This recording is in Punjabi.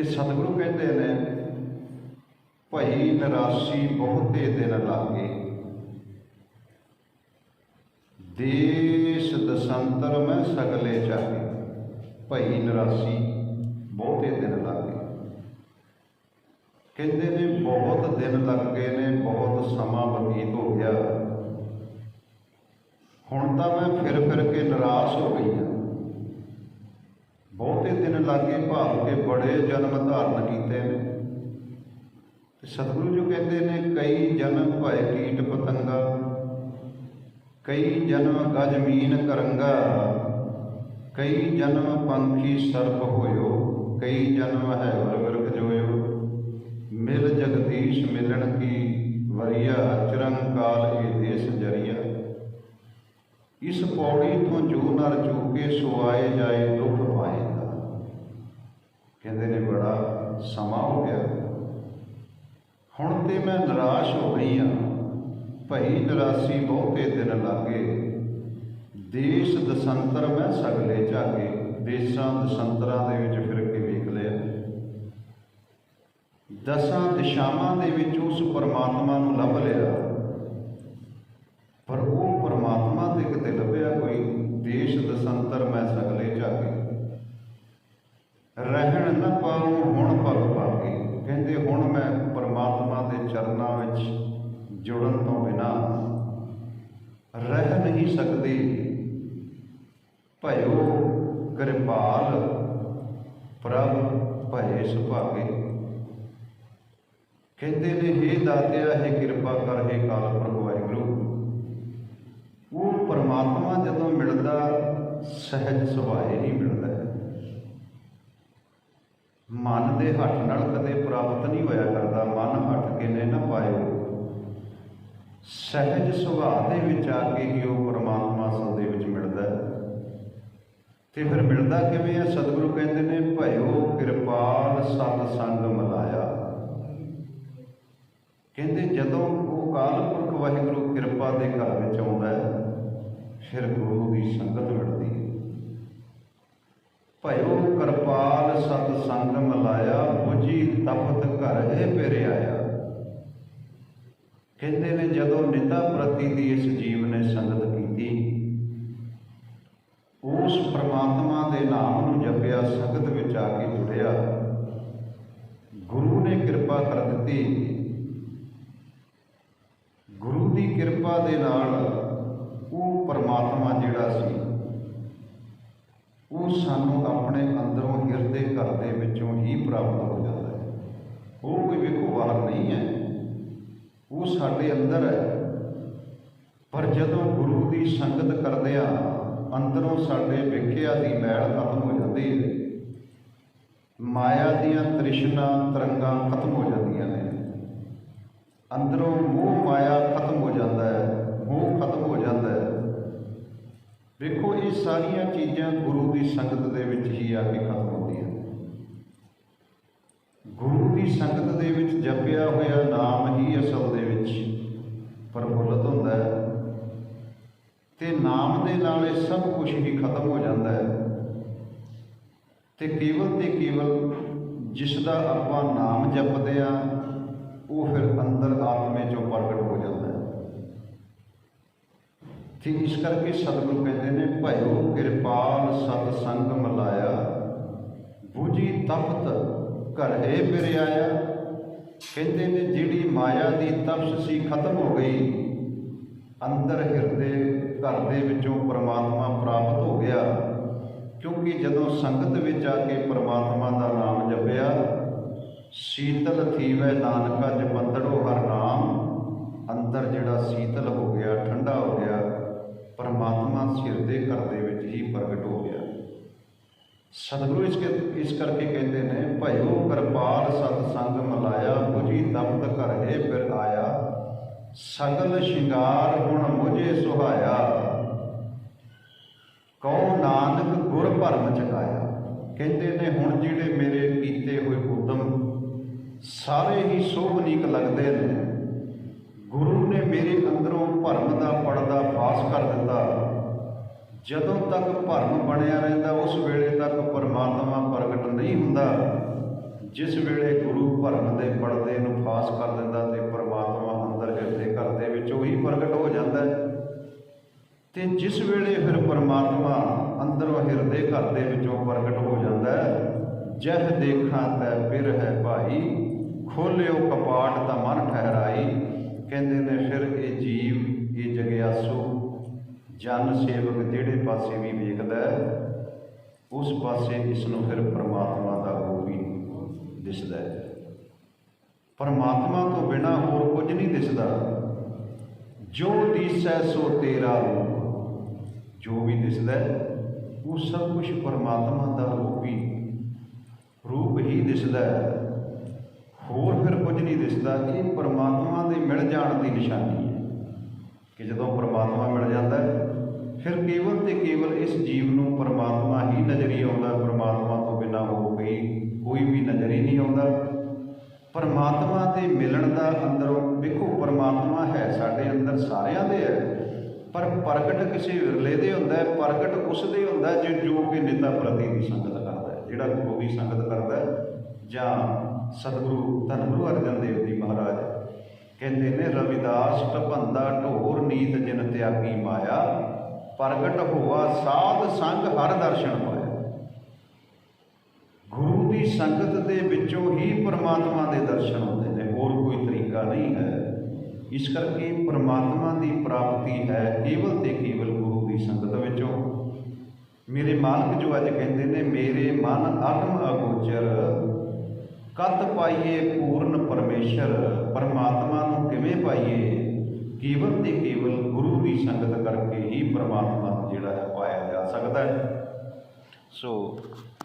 ਤੇ ਸਤਿਗੁਰੂ ਕਹਿੰਦੇ ਨੇ, ਭਈ ਨਰਾਸੀ ਬਹੁਤੇ ਦਿਨ ਲਾਗੇ। ਦੇਸ਼ ਦਸੰਤਰ ਮੈਂ ਸਗਲੇ ਚਾਹੇ ਭਈ ਨਰਾਸੀ ਬਹੁਤੇ ਦਿਨ ਲਾਗੇ। ਕਹਿੰਦੇ ਨੇ, ਬਹੁਤ ਦਿਨ ਲੱਗ ਗਏ ਨੇ, ਬਹੁਤ ਸਮਾਂ ਬਤੀਤ ਹੋ ਗਿਆ। ਹੁਣ ਤਾਂ ਮੈਂ ਫਿਰ ਫਿਰ ਕੇ ਨਿਰਾਸ਼ ਹੋ ਗਈ ਲਾਗੇ ਭਾਵ ਕੇ ਬੜੇ ਜਨਮ ਧਾਰਨ ਕੀਤੇ ਨੇ। ਤੇ ਸਤਿਗੁਰੂ ਜੀ ਕਹਿੰਦੇ ਨੇ, ਕਈ ਜਨਮ ਭਏ ਕੀਟ ਪਤੰਗਾ, ਕਈ ਜਨਮ ਗਜਮੀਨ ਕਰੰਗਾ, ਕਈ ਜਨਮ ਪੰਖੀ ਸਰਪ ਹੋਇਓ, ਕਈ ਜਨਮ ਹੈ ਵਰਗਰਕ ਜੋਇਓ। ਮਿਲ ਜਗਦੀਸ਼ ਮਿਲਣ ਕੀ ਵਰੀਆ, ਚਰੰਕਾਲ ਇਹ ਦੇਸ ਜਰੀਆ। ਇਸ ਪੌੜੀ ਤੋਂ ਜੋ ਨਰ ਚੂਕੇ ਸੁਆਏ ਜਾਏ ਦੁੱਖ ਪਾਏ। ਕਹਿੰਦੇ ਨੇ ਬੜਾ ਸਮਾਂ ਹੋ ਗਿਆ। ਹੁਣ ਤੇ ਮੈਂ ਨਿਰਾਸ਼ ਹੋ ਗਈ ਹਾਂ। ਭਈ ਨਿਰਾਸੀ ਬਹੁਤੇ ਦਿਨ ਲਾਗੇ। ਦੇਸ਼ ਦਸੰਤਰ ਮੈਂ ਸਗਲੇ ਝਾਗੇ। ਦੇਸ਼ਾਂ ਦਸੰਤਰਾਂ ਦੇ ਵਿੱਚ ਫਿਰ ਕੇ ਵੇਖ ਲਿਆ। ਦਸਾਂ ਦਿਸ਼ਾਵਾਂ ਦੇ ਵਿੱਚ ਉਸ ਪਰਮਾਤਮਾ ਨੂੰ ਲੱਭ ਲਿਆ ਪਰ ਉਹ ਪਰਮਾਤਮਾ ਤੇ ਕਿਤੇ ਲੱਭਿਆ ਕੋਈ ਦੇਸ਼ ਦਸੰਤਰ ਮੈਂ ਸਗਲੇ ਝਾਗੇ ਰਹਿਣ ਨਾ ਪਾਉ ਹੁਣ ਭਗ ਭਾਗੇ ਕਹਿੰਦੇ ਹੁਣ ਮੈਂ ਪਰਮਾਤਮਾ ਦੇ ਚਰਨਾਂ ਵਿੱਚ ਜੁੜਨ ਤੋਂ ਬਿਨਾ ਰਹਿ ਨਹੀਂ ਸਕਦੀ ਭਇਓ ਕਿਰਪਾਲ ਪ੍ਰਭ ਭਏ ਸੁਭਾਗੇ। ਕਹਿੰਦੇ ਨੇ हे ਦਾਤਿਆ, ਹੈ ਕਿਰਪਾ ਕਰ, ਹੈ ਕਾਲ ਪ੍ਰਭੂ ਵਾਹਿਗੁਰੂ। ਉਹ ਪਰਮਾਤਮਾ ਜਦੋਂ ਮਿਲਦਾ, ਸਹਿਜ ਸੁਭਾਏ ਹੀ ਮਿਲਦਾ ਹੈ। ਮਨ ਦੇ ਹੱਥ ਨਾਲ ਕਦੇ ਪ੍ਰਾਪਤ ਨਹੀਂ ਹੋਇਆ ਕਰਦਾ। ਮਨ ਹੱਥ ਕਿਨੇ ਨਾ ਪਾਇਓ। ਸਹਿਜ ਸੁਭਾਅ ਦੇ ਵਿੱਚ ਆ ਕੇ ਹੀ ਉਹ ਪਰਮਾਤਮਾ ਅਸਲ ਦੇ ਵਿੱਚ ਮਿਲਦਾ ਹੈ। ਤੇ ਫਿਰ ਮਿਲਦਾ ਕਿਵੇਂ ਹੈ ਸਤਿਗੁਰੂ ਕਹਿੰਦੇ ਨੇ, ਭਇਓ ਕਿਰਪਾਲ ਸਤ ਸੰਗ ਮਲਾਇਆ। ਕਹਿੰਦੇ ਜਦੋਂ ਉਹ ਕਾਲ ਪੁਰਖ ਵਾਹਿਗੁਰੂ ਕਿਰਪਾ ਦੇ ਘਰ ਵਿੱਚ ਆਉਂਦਾ ਹੈ, ਫਿਰ ਗੁਰੂ ਦੀ ਸੰਗਤ ਮਿਲਦੀ ਹੈ। ਭਇਓ ਕਿਰਪਾਲ ਸਤ ਸੰਗ ਮਲਾਇਆ 부ਜੀ ਤਪਤ ਘਰ ਹੈ ਪਿਰ ਆਇਆ ਕਹਿੰਦੇ ਨੇ ਜਦੋਂ ਨਿਤਾ ਪ੍ਰਤੀ ਦੀ ਇਸ ਜੀਵ ਉਸ ਪ੍ਰਮਾਤਮਾ ਦੇ ਨਾਮ ਨੂੰ ਜਪਿਆ ਸੰਗਤ ਵਿੱਚ ਆ ਕੇ ਜੁੜਿਆ। ਗੁਰੂ ਨੇ ਕਿਰਪਾ ਕਰ ਦਿੱਤੀ। ਗੁਰੂ ਦੀ ਕਿਰਪਾ ਦੇ ਨਾਲ ਉਹ ਪਰਮਾਤਮਾ ਜਿਹੜਾ ਸੀ, ਉਹ ਸਾਨੂੰ ਆਪਣੇ ਅੰਦਰੋਂ ਹਿਰਦੇ ਘਰ ਦੇ ਵਿੱਚੋਂ ਹੀ ਪ੍ਰਾਪਤ ਹੋ ਜਾਂਦਾ ਹੈ। ਉਹ ਕੋਈ ਵੇਖੋ ਬਾਹਰ ਨਹੀਂ ਹੈ। ਉਹ ਸਾਡੇ ਅੰਦਰ ਹੈ। ਪਰ ਜਦੋਂ ਗੁਰੂ ਦੀ ਸੰਗਤ ਕਰਦੇ ਆ ਅੰਦਰੋਂ ਸਾਡੇ ਵਿਖਿਆ ਦੀ ਮੈਲ ਖਤਮ ਹੋ ਜਾਂਦੀ ਹੈ। ਮਾਇਆ ਦੀਆਂ ਤ੍ਰਿਸ਼ਨਾ, ਤਰੰਗਾਂ ਖਤਮ ਹੋ ਜਾਂਦੀਆਂ ਨੇ। ਅੰਦਰੋਂ ਮੋਹ, ਮਾਇਆ ਖਤਮ ਹੋ ਜਾਂਦਾ ਹੈ, ਮੋਹ ਖਤਮ ਹੋ ਜਾਂਦਾ ਹੈ। ਵੇਖੋ, ਇਹ ਸਾਰੀਆਂ ਚੀਜ਼ਾਂ ਗੁਰੂ ਦੀ ਸੰਗਤ ਦੇ ਵਿੱਚ ਹੀ ਆ ਕੇ ਖਤਮ ਹੁੰਦੀਆਂ ਗੁਰੂ ਦੀ ਸੰਗਤ ਦੇ ਵਿੱਚ ਜਪਿਆ ਹੋਇਆ ਨਾਮ ਹੀ ਅਸਲ ਦੇ ਵਿੱਚ ਪ੍ਰਫੁੱਲਤ ਹੁੰਦਾ ਹੈ। ਤੇ ਨਾਮ ਦੇ ਨਾਲ ਇਹ ਸਭ ਕੁਝ ਹੀ ਖਤਮ ਹੋ ਜਾਂਦਾ ਹੈ। ਤੇ ਕੇਵਲ ਤੇ ਕੇਵਲ ਜਿਸ ਦਾ ਆਪਾਂ ਨਾਮ ਜਪਦੇ ਆ ਉਹ ਫਿਰ ਅੰਦਰ ਆਤਮੇ ਚੋਂ ਪ੍ਰਗਟ ਹੋ ਜਾਂਦਾ ਹੈ। ਤੇ ਇਸ ਕਰਕੇ ਸਤਿਗੁਰੂ ਕਹਿੰਦੇ ਨੇ, ਭਇਓ ਕਿਰਪਾਲ ਸਤ ਸੰਗ ਮਲਾਇਆ ਬੂਝੀ ਤਪਤ ਘਰ ਹੈ ਫਿਰ ਆਇਆ ਕਹਿੰਦੇ ਨੇ, ਜਿਹੜੀ ਮਾਇਆ ਦੀ ਤਪਸ਼ ਸੀ ਖਤਮ ਹੋ ਗਈ, ਅੰਦਰ ਹਿਰਦੇ ਘਰ ਦੇ ਵਿੱਚੋਂ ਪਰਮਾਤਮਾ ਪ੍ਰਾਪਤ ਹੋ ਗਿਆ, ਕਿਉਂਕਿ ਜਦੋਂ ਸੰਗਤ ਵਿੱਚ ਆ ਕੇ ਪਰਮਾਤਮਾ ਦਾ ਨਾਮ ਜਪਿਆ, ਸੀਤਲ ਥੀਵੈ ਨਾਨਕਾ ਜਪੰਦੜੋ ਹਰ ਨਾਮ, ਅੰਦਰ ਜਿਹੜਾ ਸੀਤਲ ਹੋ ਗਿਆ, ਠੰਡਾ ਹੋ ਗਿਆ, ਪਰਮਾਤਮਾ ਸਿਰ ਦੇ ਘਰ ਦੇ ਵਿੱਚ ਹੀ ਪ੍ਰਗਟ ਹੋ ਗਿਆ। ਸਤਿਗੁਰੂ ਇਸ ਇਸ ਕਰਕੇ ਕਹਿੰਦੇ ਨੇ, ਭਇਓ ਕਿਰਪਾਲ ਸਤ ਸੰਗ ਮਲਾਇਆ 부ਜੀ ਤਪਤ ਘਰ ਹੈ ਫਿਰ ਆਇਆ। ਸਗਲ ਸ਼ਿੰਗਾਰ ਹੁਣ ਮੁਝੇ ਸੁਹਾਇਆ। ਕਉ ਨਾਨਕ ਗੁਰ ਭਰਮ ਚਕਾਇਆ। ਕਹਿੰਦੇ ਨੇ, ਹੁਣ ਜਿਹੜੇ ਮੇਰੇ ਕੀਤੇ ਹੋਏ ਉਦਮ ਸਾਰੇ ਹੀ ਸੋਭਨੀਕ ਲੱਗਦੇ ਨੇ। ਗੁਰੂ ਨੇ ਮੇਰੇ ਅੰਦਰੋਂ ਭਰਮ ਦਾ ਪਰਦਾ ਫਾਸ ਕਰ ਦਿੱਤਾ। ਜਦੋਂ ਤੱਕ ਭਰਮ ਬਣਿਆ ਰਹਿੰਦਾ, ਉਸ ਵੇਲੇ ਤੱਕ ਪਰਮਾਤਮਾ ਪ੍ਰਗਟ ਨਹੀਂ ਹੁੰਦਾ। ਜਿਸ ਵੇਲੇ ਤੇ ਜਿਸ ਵੇਲੇ ਫਿਰ ਪਰਮਾਤਮਾ ਅੰਦਰੋਂ ਹਿਰਦੇ ਘਰ ਦੇ ਵਿੱਚੋਂ ਪ੍ਰਗਟ ਹੋ ਜਾਂਦਾ ਹੈ, ਜਹ ਦੇਖਾਂ ਤੈ ਫਿਰ ਹੈ ਭਾਈ, ਖੋਲਿਓ ਕਪਾਟ ਤਾਂ ਮਨ ਠਹਿਰਾਈ, ਕਹਿੰਦੇ ਨੇ ਫਿਰ ਇਹ ਜੀਵ, ਇਹ ਜਗਿਆਸੂ, ਜਨ ਸੇਵਕ ਜਿਹੜੇ ਪਾਸੇ ਵੀ ਵੇਖਦਾ ਉਸ ਪਾਸੇ ਇਸ ਨੂੰ ਫਿਰ ਪਰਮਾਤਮਾ ਦਾ ਰੂਪ ਹੀ ਦਿਸਦਾ ਹੈ। ਪਰਮਾਤਮਾ ਤੋਂ ਬਿਨਾ ਹੋਰ ਕੁਝ ਨਹੀਂ ਦਿਸਦਾ। ਜੋ ਦਿਸੈ ਸੋ ਤੇਰਾ ਰੂਪ। ਜੋ ਵੀ ਦਿਸਦਾ ਹੈ, ਉਹ ਸਭ ਕੁਝ ਪਰਮਾਤਮਾ ਦਾ ਰੂਪ ਹੀ ਰੂਪ ਹੀ ਦਿਸਦਾ ਹੈ। ਹੋਰ ਫਿਰ ਕੁਝ ਨਹੀਂ ਦਿਸਦਾ ਇਹ ਪਰਮਾਤਮਾ ਦੇ ਮਿਲ ਜਾਣ ਦੀ ਨਿਸ਼ਾਨੀ ਹੈ। ਕਿ ਜਦੋਂ ਪਰਮਾਤਮਾ ਮਿਲ ਜਾਂਦਾ ਹੈ ਫਿਰ ਕੇਵਲ ਤੇ ਕੇਵਲ ਇਸ ਜੀਵ ਨੂੰ ਪਰਮਾਤਮਾ ਹੀ ਨਜ਼ਰੀ ਆਉਂਦਾ ਪਰਮਾਤਮਾ ਤੋਂ ਬਿਨਾ ਹੋ ਕੋਈ ਕੋਈ ਵੀ ਨਜ਼ਰ ਹੀ ਨਹੀਂ ਆਉਂਦਾ। ਪਰਮਾਤਮਾ ਦੇ ਮਿਲਣ ਦਾ ਅੰਦਰੋਂ ਵੇਖੋ ਪਰਮਾਤਮਾ ਹੈ ਸਾਡੇ ਅੰਦਰ ਸਾਰਿਆਂ ਦੇ ਹੈ। ਪਰ ਪ੍ਰਗਟ ਕਿਸੇ ਵਿਰਲੇ ਦੇ ਹੁੰਦਾ ਹੈ, ਪ੍ਰਗਟ ਉਸ ਦੇ ਹੁੰਦਾ ਜੇ ਜੋ ਕਿ ਨੇਤਾ ਪ੍ਰਤੀ ਦੀ ਸੰਗਤ ਕਰਦਾ ਹੈ। ਜਿਹੜਾ ਗੁਰੂ ਦੀ ਸੰਗਤ ਕਰਦਾ ਹੈ, ਜਾਂ ਸਤਿਗੁਰੂ ਧੰਨ ਗੁਰੂ ਅਰਜਨ ਦੇਵ ਜੀ ਮਹਾਰਾਜ ਕਹਿੰਦੇ ਨੇ, ਰਵਿਦਾਸ ਟਪੰਦਾ ਢੋਰ ਨੀਤ ਜਿਨ ਤਿਆਗੀ ਮਾਇਆ, ਪ੍ਰਗਟ ਹੋਆ ਸਾਧ ਸੰਗ ਹਰ ਦਰਸ਼ਨ ਪਾਇਆ। ਗੁਰੂ ਦੀ ਸੰਗਤ ਦੇ ਵਿੱਚੋਂ ਹੀ ਪਰਮਾਤਮਾ ਦੇ ਦਰਸ਼ਨ ਹੁੰਦੇ ਨੇ। ਹੋਰ ਕੋਈ ਤਰੀਕਾ ਨਹੀਂ ਹੈ। ਇਸ ਕਰਕੇ ਪਰਮਾਤਮਾ ਦੀ ਪ੍ਰਾਪਤੀ ਹੈ ਕੇਵਲ ਤੇ ਕੇਵਲ ਗੁਰੂ ਦੀ ਸੰਗਤ ਵਿੱਚੋਂ। ਮੇਰੇ ਮਾਲਕ ਜੋ ਅੱਜ ਕਹਿੰਦੇ ਨੇ, ਮੇਰੇ ਮਨ ਅਗਮ ਅਗੋਚਰ, ਕਤ ਪਾਈਏ ਪੂਰਨ ਪਰਮੇਸ਼ਰ, ਪਰਮਾਤਮਾ ਨੂੰ ਕਿਵੇਂ ਪਾਈਏ? ਕੇਵਲ ਤੇ ਕੇਵਲ ਗੁਰੂ ਦੀ ਸੰਗਤ ਕਰਕੇ ਹੀ ਪਰਮਾਤਮਾ ਨੂੰ ਜਿਹੜਾ ਹੈ ਪਾਇਆ ਜਾ ਸਕਦਾ ਹੈ। ਸੋ